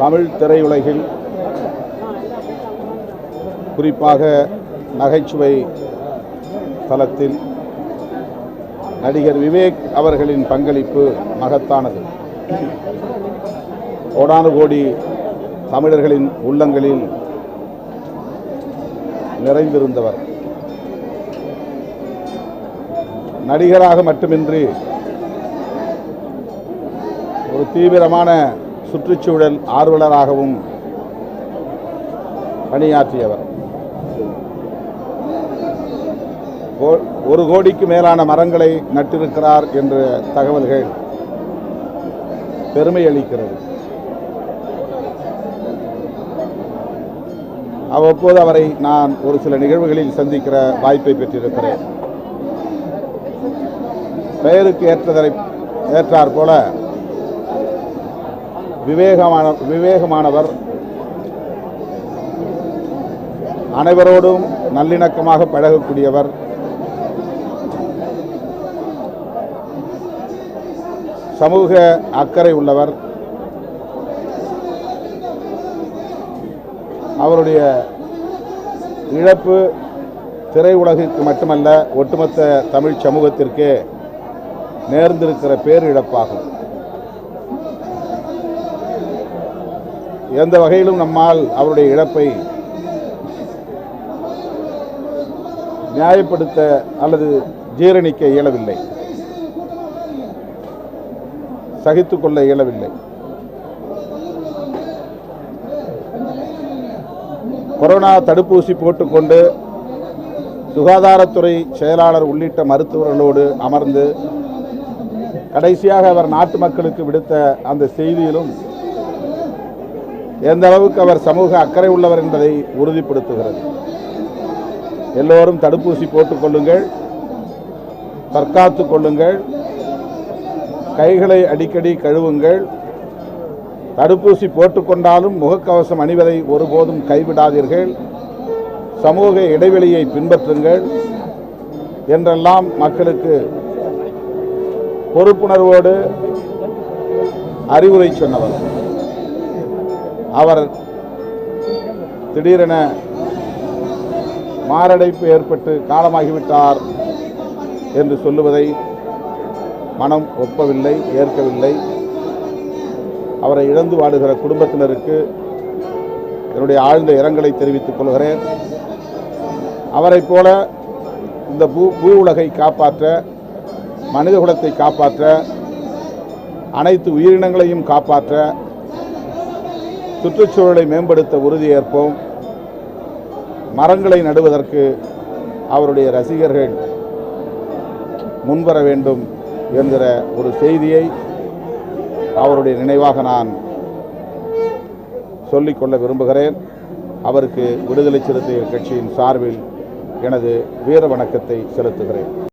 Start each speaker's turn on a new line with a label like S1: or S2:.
S1: தமிழ் திரையுலகில் குறிப்பாக நகைச்சுவை தளத்தில் நடிகர் விவேக் அவர்களின் பங்களிப்பு மகத்தானது. கோடானு கோடி தமிழர்களின் உள்ளங்களில் நிறைந்திருந்தவர். நடிகராக மட்டுமின்றி ஒரு தீவிரமான சுற்றுச்சூழல் ஆர்வலராகவும் பணியாற்றியவர். கோ- ஒரு கோடிக்கு மேலான மரங்களை நட்டிருக்கிறார் என்ற தகவல்கள் பெருமை அளிக்கிறது. அவ்வப்போது அவரை நான் ஒரு சில நிகழ்வுகளில் சந்திக்கிற வாய்ப்பை பெற்றிருக்கிறேன். பெயருக்கு ஏற்றதை ஏற்றார் போல விவேகமான விவேகமானவர். அனைவரோடும் நல்லிணக்கமாக பழகக்கூடியவர். சமூக அக்கறை உள்ளவர். அவருடைய இழப்பு திரையுலகிற்கு மட்டுமல்ல ஒட்டுமொத்த தமிழ் சமூகத்திற்கே நேர்ந்திருக்கிற பேரிழப்பாகும். எந்த வகையிலும் நம்மால் அவருடைய இழப்பை நியாயப்படுத்த அல்லது ஜீரணிக்க இயலவில்லை. சகித்து கொள்ள இயலவில்லை. கொரோனா தடுப்பூசி போட்டுக்கொண்டு சுகாதாரத்துறை செயலாளர் உள்ளிட்ட மருத்துவர்களோடு அமர்ந்து கடைசியாக அவர் நாட்டு மக்களுக்கு விடுத்த அந்த செய்தியிலும் எந்த அளவுக்கு அவர் சமூக அக்கறை உள்ளவர் என்பதை உறுதிப்படுத்துகிறது. எல்லோரும் தடுப்பூசி போட்டுக்கொள்ளுங்கள் தற்காத்துக் கொள்ளுங்கள் கைகளை அடிக்கடி கழுவுங்கள் தடுப்பூசி போட்டுக்கொண்டாலும் முகக்கவசம் அணிவதை ஒருபோதும் கைவிடாதீர்கள் சமூக இடைவெளியை பின்பற்றுங்கள் என்றெல்லாம் மக்களுக்கு பொறுப்புணர்வோடு அறிவுரை சொன்னவர். அவர் திடீரென மாரடைப்பு ஏற்பட்டு காலமாகிவிட்டார் என்று சொல்லுவதை மனம் ஒப்பவில்லை ஏற்கவில்லை. அவரை இழந்து வாடுகிற குடும்பத்தினருக்கு என்னுடைய ஆழ்ந்த இரங்கலை தெரிவித்துக் கொள்கிறேன். அவரைப் போல இந்த பூ பூ உலகை காப்பாற்ற மனித குலத்தை காப்பாற்ற அனைத்து உயிரினங்களையும் காப்பாற்ற சுற்றுச்சூழலை மேம்படுத்த உறுதியேற்போம். மரங்களை நடுவதற்கு அவருடைய ரசிகர்கள் முன்வர வேண்டும் என்கிற ஒரு செய்தியை அவருடைய நினைவாக நான் சொல்லிக்கொள்ள விரும்புகிறேன். அவருக்கு விடுதலை சிறுத்தைகள் கட்சியின் சார்பில் எனது வீர வணக்கத்தை செலுத்துகிறேன்.